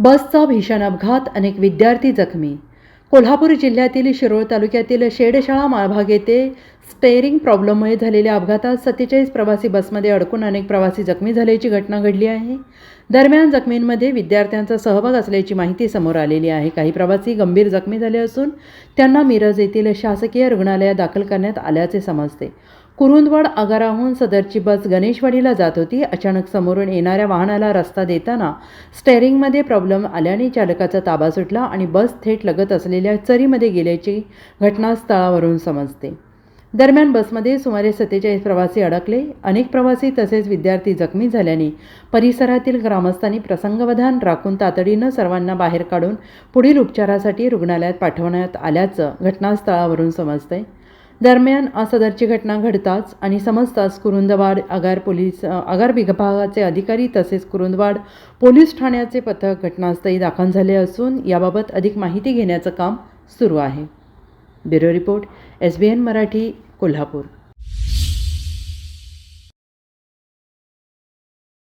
बसचा भीषण अपघात अनेक विद्यार्थी जखमी. कोल्हापूर जिल्ह्यातील शिरोळ तालुक्यातील शेडशाळा माळभाग येथे स्टेअरिंग प्रॉब्लेममुळे झालेल्या अपघातात सत्तेचाळीस प्रवासी बसमध्ये अडकून अनेक प्रवासी जखमी झाल्याची घटना घडली आहे. दरम्यान जखमींमध्ये विद्यार्थ्यांचा सहभाग असल्याची माहिती समोर आलेली आहे. काही प्रवासी गंभीर जखमी झाले असून त्यांना मिरज येथील शासकीय रुग्णालयात दाखल करण्यात आल्याचे समजते. कुरुंदवाड आगाराहून सदरची बस गणेशवाडीला जात होती. अचानक समोरून येणाऱ्या वाहनाला रस्ता देताना स्टेअरिंगमध्ये प्रॉब्लेम आल्याने चालकाचा ताबा सुटला आणि बस थेट लगत असलेल्या चरीमध्ये गेल्याची घटनास्थळावरून समजते. दरम्यान बसमध्ये सुमारे सत्तेचाळीस प्रवासी अडकले. अनेक प्रवासी तसेच विद्यार्थी जखमी झाल्याने परिसरातील ग्रामस्थांनी प्रसंगवधान राखून तातडीनं सर्वांना बाहेर काढून पुढील उपचारासाठी रुग्णालयात पाठवण्यात आल्याचं घटनास्थळावरून समजतंय. दरम्यान असदरची घटना घडताच आणि समजताच कुरुंदवाड आगार पोलीस आगार विभागाचे अधिकारी तसेच कुरुंदवाड पोलीस ठाण्याचे पथक घटनास्थळी दाखल झाले असून याबाबत अधिक माहिती घेण्याचं काम सुरू आहे. Bureau report S B N Marathi Kolhapur.